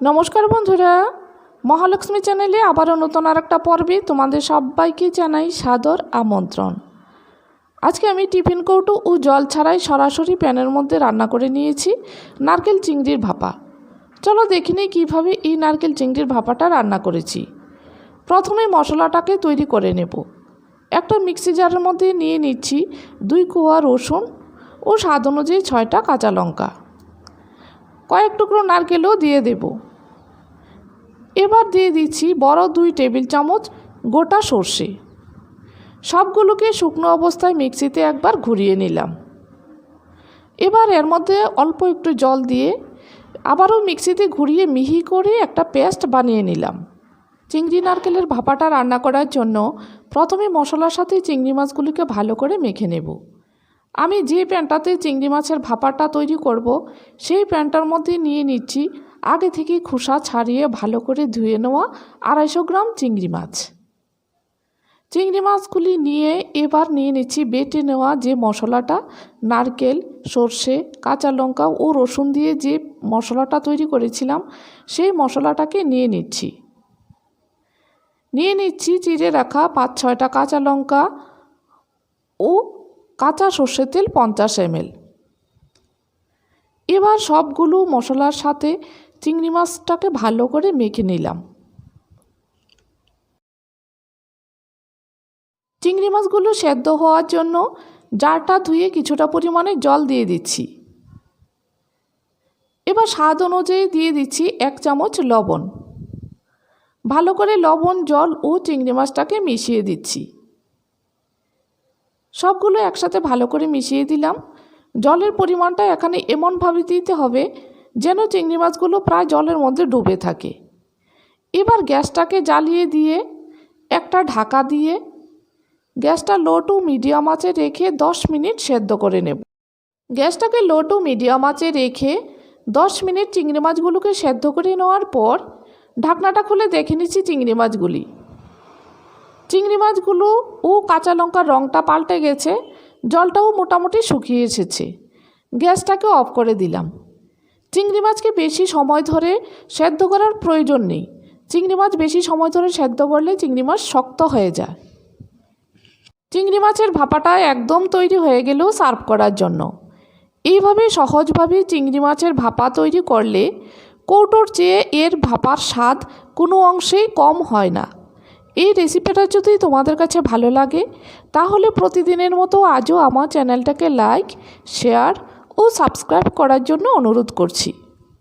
নমস্কার বন্ধুরা, মহালক্ষ্মী চ্যানেলে আবারও নতুন আর একটা পর্বে তোমাদের সবাইকে জানাই সাদর আমন্ত্রণ। আজকে আমি টিফিন কৌটো ও জল ছাড়াই সরাসরি প্যানের মধ্যে রান্না করে নিয়েছি নারকেল চিংড়ির ভাপা। চলো দেখি নিই কীভাবে এই নারকেল চিংড়ির ভাপাটা রান্না করেছি। প্রথমে মশলাটাকে তৈরি করে নেব। একটা মিক্সি জারের মধ্যে নিয়ে নিচ্ছি দুই কোয়া রসুন ও স্বাদ অনুযায়ী ছয়টা কাঁচা লঙ্কা। কয়েক টুকরো নারকেলও দিয়ে দেব। এবার দিয়ে দিচ্ছি বড় দুই টেবিল চামচ গোটা সর্ষে। সবগুলোকে শুকনো অবস্থায় মিক্সিতে একবার ঘুরিয়ে নিলাম। এবার এর মধ্যে অল্প একটু জল দিয়ে আবারও মিক্সিতে ঘুরিয়ে মিহি করে একটা পেস্ট বানিয়ে নিলাম। চিংড়ি নারকেলের ভাপাটা রান্না করার জন্য প্রথমে মশলার সাথে চিংড়ি মাছগুলিকে ভালো করে মেখে নেব। আমি যে প্যানটাতে চিংড়ি মাছের ভাপাটা তৈরি করব, সেই প্যানটার মধ্যে নিয়ে নিচ্ছি আগে থেকে খোসা ছাড়িয়ে ভালো করে ধুয়ে নেওয়া আড়াইশো গ্রাম চিংড়ি মাছ। চিংড়ি মাছগুলি নিয়ে এবার নিয়ে নিচ্ছি বেটে নেওয়া যে মশলাটা, নারকেল, সর্ষে, কাঁচা লঙ্কা ও রসুন দিয়ে যে মশলাটা তৈরি করেছিলাম, সেই মশলাটাকে নিয়ে নিচ্ছি। নিয়ে নিচ্ছি চিড়ে রাখা পাঁচ ছয়টা কাঁচা লঙ্কা ও কাঁচা সর্ষের তেল পঞ্চাশ এমএল। এবার সবগুলো মশলার সাথে চিংড়ি মাছটাকে ভালো করে মেখে নিলাম। চিংড়ি মাছগুলো সেদ্ধ হওয়ার জন্য জারটা ধুয়ে কিছুটা পরিমাণে জল দিয়ে দিচ্ছি। এবার স্বাদ অনুযায়ী দিয়ে দিচ্ছি এক চামচ লবণ। ভালো করে লবণ, জল ও চিংড়ি মাছটাকে মিশিয়ে দিচ্ছি। সবগুলো একসাথে ভালো করে মিশিয়ে দিলাম। জলের পরিমাণটা এখানে এমনভাবে দিতে হবে যেন চিংড়ি মাছগুলো প্রায় জলের মধ্যে ডুবে থাকে। এবার গ্যাসটাকে জ্বালিয়ে দিয়ে একটা ঢাকা দিয়ে গ্যাসটা লো টু মিডিয়াম আঁচে রেখে দশ মিনিট সেদ্ধ করে নেব। গ্যাসটাকে লো টু মিডিয়াম আঁচে রেখে দশ মিনিট চিংড়ি মাছগুলোকে সেদ্ধ করে নেওয়ার পর ঢাকনাটা খুলে দেখে নিচ্ছি চিংড়ি মাছগুলি। চিংড়ি মাছগুলো ও কাঁচা লঙ্কার রঙটা পাল্টে গেছে, জলটাও মোটামুটি শুকিয়ে এসেছে। গ্যাসটাকে অফ করে দিলাম। চিংড়ি মাছকে বেশি সময় ধরে সেদ্ধ করার প্রয়োজন নেই। চিংড়ি মাছ বেশি সময় ধরে সেদ্ধ করলে চিংড়ি মাছ শক্ত হয়ে যায়। চিংড়ি মাছের ভাপাটা একদম তৈরি হয়ে গেলেও সার্ভ করার জন্য। এইভাবে সহজভাবে চিংড়ি মাছের ভাপা তৈরি করলে কৌটোর চেয়ে এর ভাপার স্বাদ কোনো অংশেই কম হয় না। এই রেসিপিটা যদি তোমাদের কাছে ভালো লাগে, তাহলে প্রতিদিনের মতো আজও আমার চ্যানেলটাকে লাইক শেয়ার ও সাবস্ক্রাইব করার জন্য অনুরোধ করছি।